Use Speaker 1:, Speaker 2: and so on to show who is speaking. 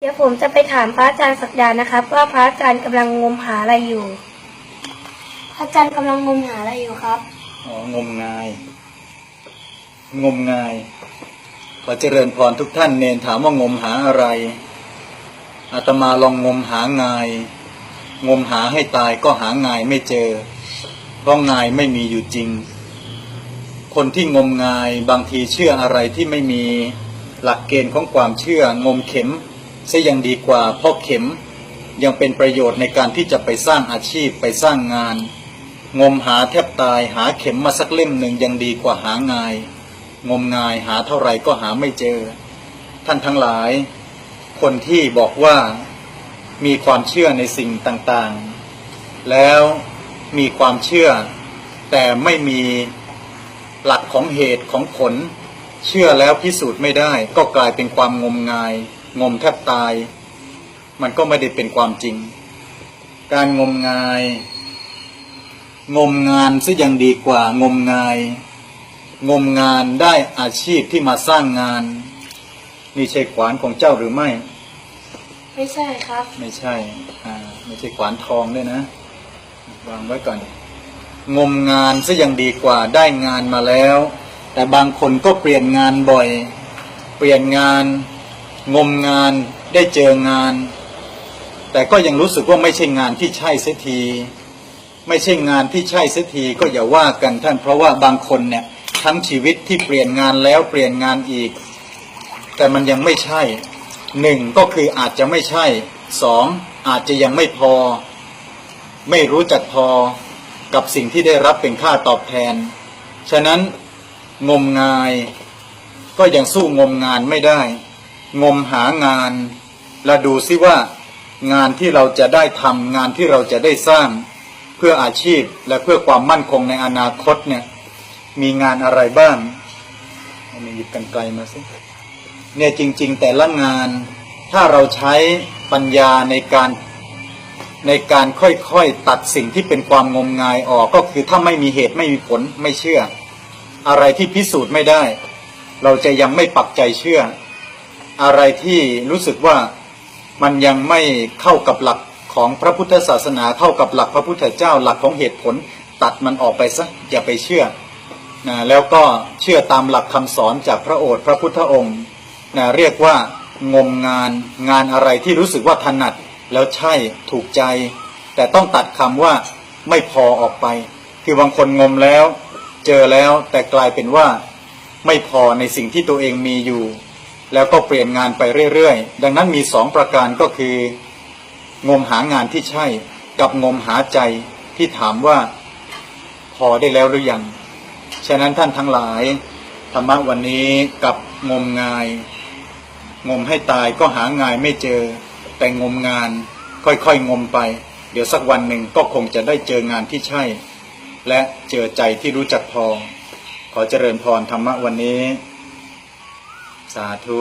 Speaker 1: เดี๋ยวผมจะไปถามพระอาจารย์ศักดานะครับ ว่าพระอาจารย์กำลังงมหาอะไรอยู่ พระอาจารย์กำลังงมหาอะไรอยู่ครับ
Speaker 2: อ๋องมงาย งมงาย ขอเจริญพรทุกท่านเนนถามว่างมหาอะไร อาตมาลองงมหางาย งมหาให้ตายก็หางายไม่เจอ เพราะงายไม่มีอยู่จริง คนที่งมงายบางทีเชื่ออะไรที่ไม่มีหลักเกณฑ์ของความเชื่องมเข็ม ซะยังดีกว่าเพราะเข็มยังเป็นประโยชน์ในการที่จะไปสร้างอาชีพไปสร้างงาน งมหาแทบตายหาเข็มมาสักเล่มหนึ่งยังดีกว่าหางาย งมงายหาเท่าไหร่ก็หาไม่เจอ ท่านทั้งหลาย คนที่บอกว่ามีความเชื่อในสิ่งต่างๆ แล้วมีความเชื่อ แต่ไม่มีหลักของเหตุของผล เชื่อแล้วพิสูจน์ไม่ได้ ก็กลายเป็นความงมงาย งมแทบตาย มันก็ไม่ได้เป็นความจริง การงมงาย งมงานซะยังดีกว่างมงาย งมงานได้อาชีพที่มาสร้างงาน นี่ใช่ขวานของเจ้าหรือไม่
Speaker 1: ไม่ใช่ครับ
Speaker 2: ไม่ใช่อ่าไม่ใช่ขวานทองด้วยนะวางไว้ก่อน งมงานซะยังดีกว่าได้งานมาแล้ว แต่บางคนก็เปลี่ยนงานบ่อย เปลี่ยนงาน งมงานได้เจองาน แต่ก็ยังรู้สึกว่าไม่ใช่งานที่ใช่เสียที ไม่ใช่งานที่ใช่เสียทีก็อย่าว่ากันท่านเพราะว่าบางคนเนี่ยทั้งชีวิตที่เปลี่ยนงานแล้วเปลี่ยนงานอีก แต่มันยังไม่ใช่หนึ่งก็คืออาจจะไม่ใช่สองอาจจะยังไม่พอ ไม่รู้จักพอกับสิ่งที่ได้รับเป็นค่าตอบแทน ฉะนั้นงมงายก็ยังสู้งมงานไม่ได้ งมหางานและดูซิว่างานที่เราจะได้ทำงานที่เราจะได้สร้างเพื่ออาชีพและเพื่อความมั่นคงในอนาคตเนี่ย มีงานอะไรบ้างเอามาหยิบกันไกลมาสิเนี่ยจริง ๆ แต่ละงานถ้าเราใช้ปัญญาในการในการค่อยๆตัดสิ่งที่เป็นความงมงายออกก็คือถ้าไม่มีเหตุไม่มีผลไม่เชื่อ อะไรที่พิสูจน์ไม่ได้ เราจะยังไม่ปักใจเชื่อ อะไรที่รู้สึกว่ามันยังไม่เข้ากับหลักของพระพุทธศาสนาเข้ากับหลักพระพุทธเจ้าหลักของเหตุผล ตัดมันออกไปซะอย่าไปเชื่อนะแล้วก็เชื่อตามหลักคำสอนจากพระโอษฐ์พระพุทธองค์นะเรียกว่างมงานงานอะไรที่รู้สึกว่าถนัดแล้วใช่ถูกใจ แต่ต้องตัดคำว่าไม่พอออกไป คือบางคนงมแล้ว เจอแล้วแต่กลายเป็นว่าไม่พอในสิ่งที่ตัวเองมีอยู่ แล้วก็เปลี่ยนงานไปเรื่อยๆ ดังนั้นมีสองประการก็คือ งมหางานที่ใช่ กับงมหาใจที่ถามว่า พอได้แล้วหรือยัง ฉะนั้นท่านทั้งหลาย ธรรมะวันนี้กับงมงาย งมให้ตายก็หางายไม่เจอ แต่งมงาน ค่อยๆงมไป เดี๋ยวสักวันหนึ่งก็คงจะได้เจองานที่ใช่ และเจอใจที่รู้จักพอ ขอเจริญพรธรรมะวันนี้ สาธุ